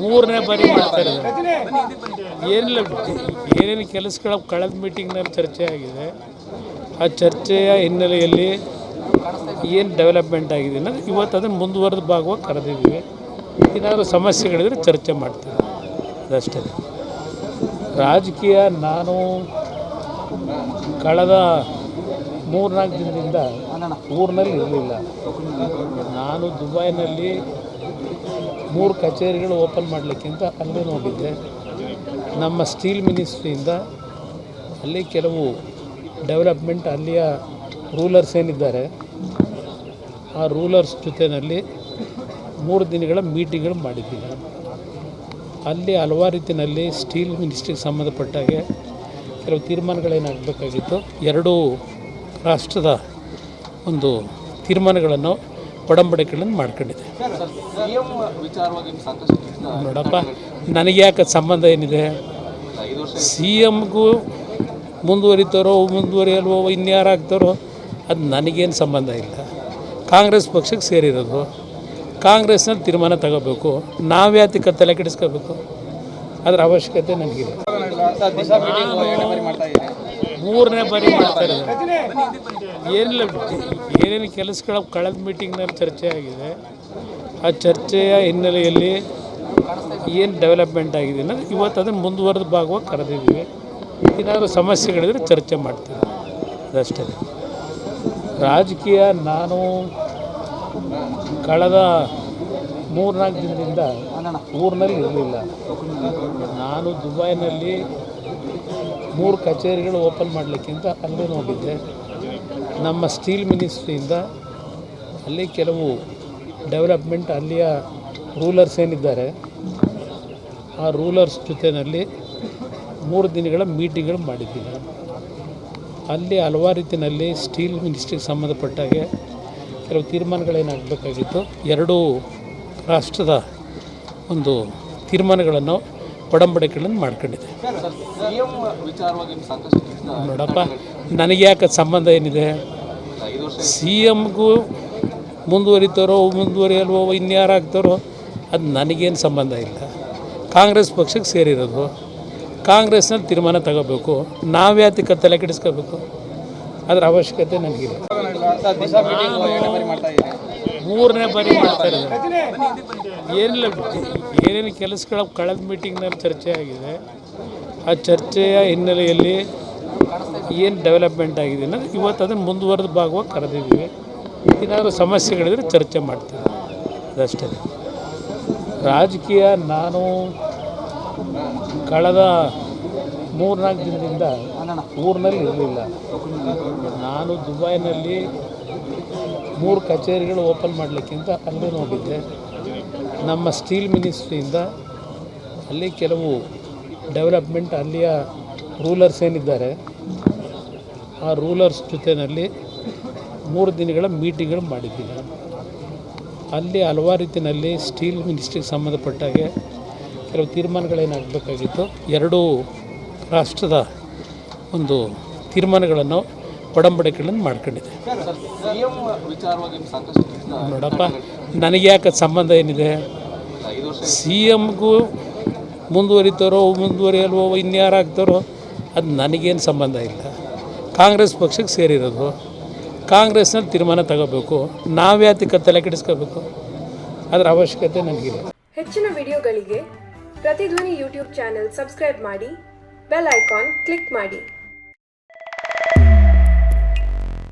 ಮೂರನೇ ಬಾರಿ ಮಾಡ್ತಾ ಇರೋದು. ಏನಿಲ್ಲ, ಏನೇನು ಕೆಲಸಗಳ ಕಳೆದ ಮೀಟಿಂಗ್ನಲ್ಲಿ ಚರ್ಚೆ ಆಗಿದೆ. ಆ ಚರ್ಚೆಯ ಹಿನ್ನೆಲೆಯಲ್ಲಿ ಏನು ಡೆವಲಪ್ಮೆಂಟ್ ಆಗಿದೆ ಅನ್ನೋದು ಇವತ್ತು ಅದನ್ನು ಮುಂದುವರೆದ ಭಾಗವಾಗಿ ಕರೆದಿದ್ದೀವಿ. ಏನಾದರೂ ಸಮಸ್ಯೆಗಳಿದ್ರೆ ಚರ್ಚೆ ಮಾಡ್ತೀವಿ. ಅದಷ್ಟೇ. ರಾಜಕೀಯ ನಾನು ಕಳೆದ ಮೂರ್ನಾಲ್ಕು ದಿನದಿಂದ ಊರಿನಲ್ಲಿ ಇರಲಿಲ್ಲ. ನಾನು ದುಬೈನಲ್ಲಿ ಮೂರು ಕಚೇರಿಗಳು ಓಪನ್ ಮಾಡಲಿಕ್ಕಿಂತ ಅಲ್ಲೇ ನೋಡಿದ್ದೆ. ನಮ್ಮ ಸ್ಟೀಲ್ ಮಿನಿಸ್ಟ್ರಿಯಿಂದ ಅಲ್ಲಿ ಕೆಲವು ಡೆವಲಪ್ಮೆಂಟ್ ಅಲ್ಲಿಯ ರೂಲರ್ಸ್ ಏನಿದ್ದಾರೆ ಆ ರೂಲರ್ಸ್ ಜೊತೆಯಲ್ಲಿ ಮೂರು ದಿನಗಳ ಮೀಟಿಂಗ್ಗಳು ಮಾಡಿದ್ದೀನಿ ಅಲ್ಲಿ ಹಲವಾರು ರೀತಿಯಲ್ಲಿ ಸ್ಟೀಲ್ ಮಿನಿಸ್ಟ್ರಿಗೆ ಸಂಬಂಧಪಟ್ಟಾಗೆ ಕೆಲವು ತೀರ್ಮಾನಗಳೇನಾಗಬೇಕಾಗಿತ್ತು ಎರಡೂ ರಾಷ್ಟ್ರದ ಒಂದು ತೀರ್ಮಾನಗಳನ್ನು ಒಡಂಬಡಿಕೆಗಳನ್ನು ಮಾಡ್ಕೊಂಡಿದೆ. ನೋಡಪ್ಪ, ನನಗೆ ಯಾಕೆ ಸಂಬಂಧ ಏನಿದೆ? ಸಿ ಎಮ್ಗೂ ಮುಂದುವರಿತಾರೋ, ಮುಂದುವರಿಯಲ್ವೋ ಇನ್ಯಾರು ಆಗ್ತಾರೋ ಅದು ನನಗೇನು ಸಂಬಂಧ ಇಲ್ಲ. ಕಾಂಗ್ರೆಸ್ ಪಕ್ಷಕ್ಕೆ ಸೇರಿರೋದು. ಕಾಂಗ್ರೆಸ್ನಲ್ಲಿ ತೀರ್ಮಾನ ತಗೋಬೇಕು. ನಾವ್ಯಾತಿಕ ತಲೆ ಕೆಡಿಸ್ಕೋಬೇಕು. ಅದರ ಅವಶ್ಯಕತೆ ನನಗಿದೆ. ಮೂರನೇ ಬಾರಿ ಮಾಡ್ತಾ ಇದ್ದಾರೆ. ಏನಿಲ್ಲ ಏನೇನು ಕೆಲಸಗಳ ಕಳೆದ ಮೀಟಿಂಗ್ನಲ್ಲಿ ಚರ್ಚೆ ಆಗಿದೆ. ಆ ಚರ್ಚೆಯ ಹಿನ್ನೆಲೆಯಲ್ಲಿ ಏನು ಡೆವಲಪ್ಮೆಂಟ್ ಆಗಿದೆ ಅನ್ನೋದು ಇವತ್ತು ಅದನ್ನು ಮುಂದುವರೆದ ಭಾಗವಾಗಿ ಕರೆದಿದ್ದೀವಿ. ಏನಾದರೂ ಸಮಸ್ಯೆಗಳಿದ್ರೆ ಚರ್ಚೆ ಮಾಡ್ತೀವಿ. ಅದಷ್ಟೇ. ರಾಜಕೀಯ ನಾನು ಕಳೆದ ಮೂರ್ನಾಲ್ಕು ದಿನದಿಂದ ಊರಿನಲ್ಲಿ ಇರಲಿಲ್ಲ. ನಾನು ದುಬೈನಲ್ಲಿ ಮೂರು ಕಚೇರಿಗಳು ಓಪನ್ ಮಾಡಲಿಕ್ಕಿಂತ ಅಲ್ಲೇ ಹೋಗಿದ್ದೆ ನಮ್ಮ ಸ್ಟೀಲ್ ಮಿನಿಸ್ಟ್ರಿಯಿಂದ ಅಲ್ಲಿ ಕೆಲವು ಡೆವಲಪ್ಮೆಂಟ್ ಅಲ್ಲಿಯ ರೂಲರ್ಸ್ ಏನಿದ್ದಾರೆ, ಆ ರೂಲರ್ಸ್ ಜೊತೆಯಲ್ಲಿ ಮೂರು ದಿನಗಳ ಮೀಟಿಂಗ್ಗಳು ಮಾಡಿದ್ದೀನಿ ಅಲ್ಲಿ ಹಲವಾರು ರೀತಿಯಲ್ಲಿ ಸ್ಟೀಲ್ ಮಿನಿಸ್ಟ್ರಿಗೆ ಸಂಬಂಧಪಟ್ಟಾಗೆ ಕೆಲವು ತೀರ್ಮಾನಗಳೇನಾಗಬೇಕಾಗಿತ್ತು, ಎರಡೂ ರಾಷ್ಟ್ರದ ಒಂದು ತೀರ್ಮಾನಗಳನ್ನು, ಒಡಂಬಡಿಕೆಗಳನ್ನು ಮಾಡ್ಕೊಂಡಿದೆ. ನೋಡಪ್ಪ, ನನಗೆ ಯಾಕೆ ಸಂಬಂಧ ಏನಿದೆ? ಸಿ ಎಮ್ಗೂ ಮುಂದುವರಿತಾರೋ, ಮುಂದುವರಿಯಲ್ವೋ ಇನ್ಯಾರು ಆಗ್ತಾರೋ ಅದು ನನಗೇನು ಸಂಬಂಧ ಇಲ್ಲ. ಕಾಂಗ್ರೆಸ್ ಪಕ್ಷಕ್ಕೆ ಸೇರಿರೋದು. ಕಾಂಗ್ರೆಸ್ನಲ್ಲಿ ತೀರ್ಮಾನ ತಗೋಬೇಕು. ನಾವ್ಯಾತಿಕ ತಲೆ ಕೆಡಿಸ್ಕೋಬೇಕು ಅದರ ಅವಶ್ಯಕತೆ ನನಗಿಲ್ಲ ಮೂರನೇ ಬಾರಿ ಮಾಡ್ತಾ ಇದ್ದಾರೆ ಏನಿಲ್ಲ, ಏನೇನು ಕೆಲಸಗಳ ಕಳೆದ ಮೀಟಿಂಗ್ನಲ್ಲಿ ಚರ್ಚೆ ಆಗಿದೆ. ಆ ಚರ್ಚೆಯ ಹಿನ್ನೆಲೆಯಲ್ಲಿ ಏನು ಡೆವಲಪ್ಮೆಂಟ್ ಆಗಿದೆ ಅನ್ನೋದು ಇವತ್ತು ಅದನ್ನು ಮುಂದುವರೆದ ಭಾಗವಾಗಿ ಕರೆದಿದ್ದೀವಿ. ಏನಾದರೂ ಸಮಸ್ಯೆಗಳಿದ್ರೆ ಚರ್ಚೆ ಮಾಡ್ತೀವಿ. ಅದಷ್ಟೇ. ರಾಜಕೀಯ ನಾನು ಕಳೆದ ಮೂರ್ನಾಲ್ಕು ದಿನದಿಂದ ಊರಿನಲ್ಲಿ ಇರಲಿಲ್ಲ. ನಾನು ದುಬೈನಲ್ಲಿ ಮೂರು ಕಚೇರಿಗಳು ಓಪನ್ ಮಾಡಲಿಕ್ಕಿಂತ ಅಲ್ಲಿ ಹೋಗಿದ್ದೆ ನಮ್ಮ ಸ್ಟೀಲ್ ಮಿನಿಸ್ಟ್ರಿಯಿಂದ ಅಲ್ಲಿ ಕೆಲವು ಡೆವಲಪ್ಮೆಂಟ್ ಅಲ್ಲಿಯ ರೂಲರ್ಸ್ ಏನಿದ್ದಾರೆ, ಆ ರೂಲರ್ಸ್ ಜೊತೆಯಲ್ಲಿ ಮೂರು ದಿನಗಳ ಮೀಟಿಂಗ್ಗಳು ಮಾಡಿದ್ದೀನಿ ಅಲ್ಲಿ ಹಲವಾರು ರೀತಿಯಲ್ಲಿ ಸ್ಟೀಲ್ ಮಿನಿಸ್ಟ್ರಿಗೆ ಸಂಬಂಧಪಟ್ಟಾಗೆ ಕೆಲವು ತೀರ್ಮಾನಗಳೇನಾಗಬೇಕಾಗಿತ್ತು, ಎರಡೂ ರಾಷ್ಟ್ರದ ಒಂದು ತೀರ್ಮಾನಗಳನ್ನು, ಒಡಂಬಡಿಕೆಗಳನ್ನು ಮಾಡ್ಕೊಂಡಿದೆ. ನೋಡಪ್ಪ, ನನಗೆ ಯಾಕೆ ಸಂಬಂಧ ಏನಿದೆ? ಸಿ ಎಮ್ಗೂ ಮುಂದುವರಿತಾರೋ, ಮುಂದುವರಿಯಲ್ವೋ ಇನ್ಯಾರು ಆಗ್ತಾರೋ ಅದು ನನಗೇನು ಸಂಬಂಧ ಇಲ್ಲ. ಕಾಂಗ್ರೆಸ್ ಪಕ್ಷಕ್ಕೆ ಸೇರಿರೋದು. ಕಾಂಗ್ರೆಸ್ನಲ್ಲಿ ತೀರ್ಮಾನ ತಗೋಬೇಕು. ನಾವ್ಯಾತಕ್ಕೆ ತಲೆ ಕೆಡಿಸ್ಕೋಬೇಕು. ಅದರ ಅವಶ್ಯಕತೆ ನನಗಿಲ್ಲ. ಹೆಚ್ಚಿನ ವಿಡಿಯೋಗಳಿಗೆ ಪ್ರತಿಧ್ವನಿ ಯೂಟ್ಯೂಬ್ ಚಾನೆಲ್ ಸಬ್ಸ್ಕ್ರೈಬ್ ಮಾಡಿ, ಬೆಲ್ ಐಕಾನ್ ಕ್ಲಿಕ್ ಮಾಡಿ.